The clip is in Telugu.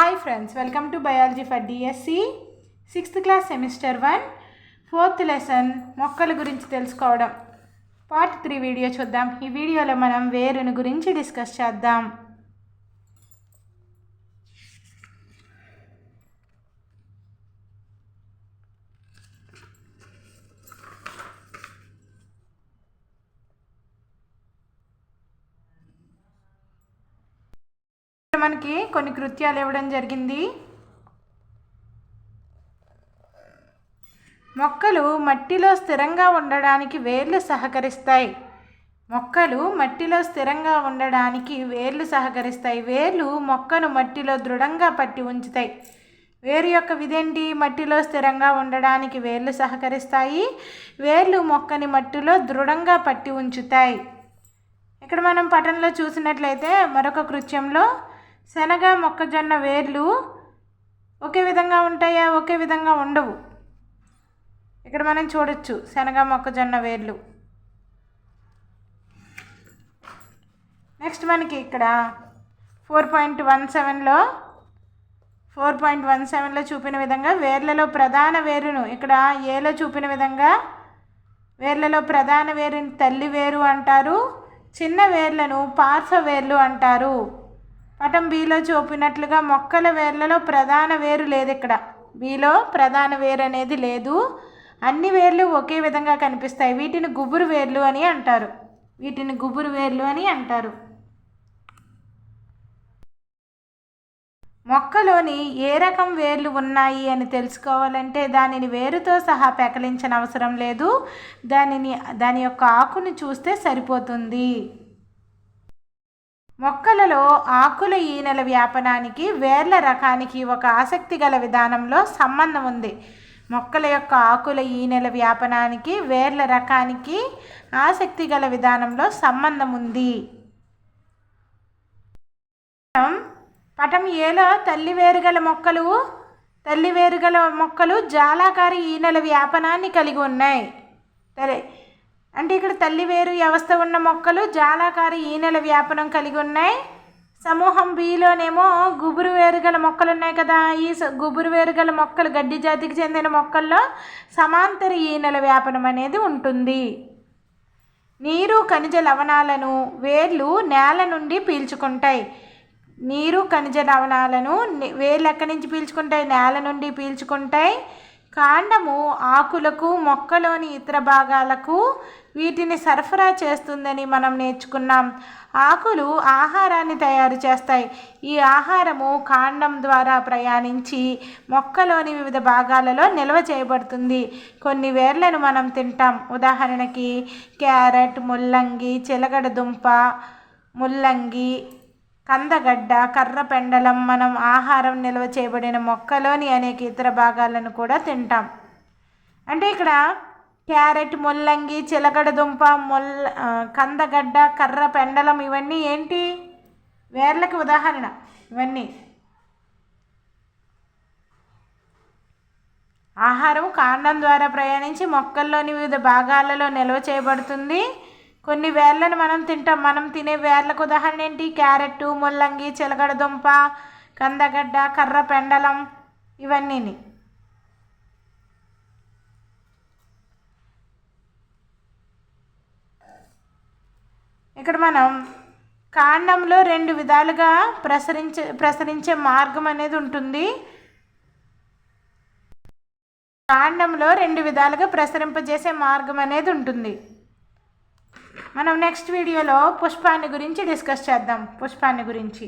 Hi friends welcome to biology for DSC sixth class semester one fourth lesson మొక్కల గురించి తెలుసుకోవడం. పార్ట్ త్రీ వీడియో చూద్దాం. ఈ వీడియోలో మనం వేరుని గురించి డిస్కస్ చేద్దాం. మనకి కొన్ని కృత్యాలు ఇవ్వడం జరిగింది. మొక్కలు మట్టిలో స్థిరంగా ఉండడానికి వేర్లు సహకరిస్తాయి. మొక్కలు మట్టిలో స్థిరంగా ఉండడానికి వేర్లు సహకరిస్తాయి. వేర్లు మొక్కను మట్టిలో దృఢంగా పట్టి ఉంచుతాయి. వేరు యొక్క విధేంటి? మట్టిలో స్థిరంగా ఉండడానికి వేర్లు సహకరిస్తాయి. వేర్లు మొక్కని మట్టిలో దృఢంగా పట్టి ఉంచుతాయి. ఇక్కడ మనం పటంలో చూసినట్లయితే మరొక కృత్యంలో శనగ మొక్కజొన్న వేర్లు ఒకే విధంగా ఉంటాయా? ఒకే విధంగా ఉండవు. ఇక్కడ మనం చూడొచ్చు శనగ మొక్కజొన్న వేర్లు. నెక్స్ట్ మనకి ఇక్కడ ఫోర్ పాయింట్ వన్ సెవెన్లో ఫోర్ పాయింట్ వన్ సెవెన్లో చూపిన విధంగా వేర్లలో ప్రధాన వేరును ఇక్కడ ఏలో చూపిన విధంగా వేర్లలో ప్రధాన వేరుని తల్లి వేరు అంటారు చిన్న వేర్లను పార్శ్వ వేర్లు అంటారు. పటం బిలో చూపినట్లుగా మొక్కల వేర్లలో ప్రధాన వేరు లేదు ఇక్కడ బిలో ప్రధాన వేరు అనేది లేదు. అన్ని వేర్లు ఒకే విధంగా కనిపిస్తాయి. వీటిని గుబురు వేర్లు అని అంటారు. వీటిని గుబురు వేర్లు అని అంటారు. మొక్కలోని ఏ రకం వేర్లు ఉన్నాయి అని తెలుసుకోవాలంటే దానిని వేరుతో సహా పెకలించిన అవసరం లేదు. దానిని దాని యొక్క ఆకుని చూస్తే సరిపోతుంది. మొక్కలలో ఆకుల ఈనెల వ్యాపనానికి వేర్ల రకానికి ఒక ఆసక్తి గల విధానంలో సంబంధం ఉంది. మొక్కల యొక్క ఆకుల ఈనెల వ్యాపనానికి వేర్ల రకానికి ఆసక్తి గల విధానంలో సంబంధం ఉంది. పటం ఏలో తల్లి వేరుగల మొక్కలు తల్లి వేరుగల మొక్కలు జాలాకారి ఈనెల వ్యాపనాన్ని కలిగి ఉన్నాయి. సరే అంటే ఇక్కడ తల్లి వేరు వ్యవస్థ ఉన్న మొక్కలు జాలాకార ఈనెల వ్యాపనం కలిగి ఉన్నాయి. సమూహం బిలోనేమో గుబురు వేరుగల మొక్కలు ఉన్నాయి కదా. ఈ గుబురు వేరుగల మొక్కలు గడ్డి జాతికి చెందిన మొక్కల్లో సమాంతర ఈనెల వ్యాపనం అనేది ఉంటుంది. నీరు ఖనిజ లవణాలను వేర్లు నేల నుండి పీల్చుకుంటాయి. నీరు ఖనిజ లవణాలను వేర్లు ఎక్కడి నుంచి పీల్చుకుంటాయి? నేల నుండి పీల్చుకుంటాయి. కాండము ఆకులకు మొక్కలోని ఇతర భాగాలకు వీటిని సరఫరా చేస్తుందని మనం నేర్చుకున్నాం. ఆకులు ఆహారాన్ని తయారు చేస్తాయి. ఈ ఆహారము కాండం ద్వారా ప్రయాణించి మొక్కలోని వివిధ భాగాలలో నిల్వ చేయబడుతుంది. కొన్ని వేర్లను మనం తింటాం. ఉదాహరణకి క్యారెట్ ముల్లంగి చిలగడ దుంప ముల్లంగి కందగడ్డ కర్ర పెండలం మనం ఆహారం నిల్వ చేయబడిన మొక్కలోని అనేక ఇతర భాగాలను కూడా తింటాం. అంటే ఇక్కడ క్యారెట్ ముల్లంగి చిలకడ దుంప ముల్ల కందగడ్డ కర్ర పెండలం ఇవన్నీ ఏంటి? వేర్లకి ఉదాహరణ ఇవన్నీ. ఆహారం కాండం ద్వారా ప్రయాణించి మొక్కల్లోని వివిధ భాగాలలో నిల్వ చేయబడుతుంది. కొన్ని వేర్లను మనం తింటాం. మనం తినే వేర్లకు ఉదాహరణ ఏంటి? క్యారెట్ ముల్లంగి చిలకడ దుంప కందగడ్డ కర్ర పెండలం ఇవన్నీని. ఇక్కడ మనం కాండంలో రెండు విధాలుగా ప్రసరించే ప్రసరించే మార్గం అనేది ఉంటుంది. కాండంలో రెండు విధాలుగా ప్రసరింపజేసే మార్గం అనేది ఉంటుంది. మనం నెక్స్ట్ వీడియోలో పుష్పాన్ని గురించి డిస్కస్ చేద్దాం. పుష్పాన్ని గురించి.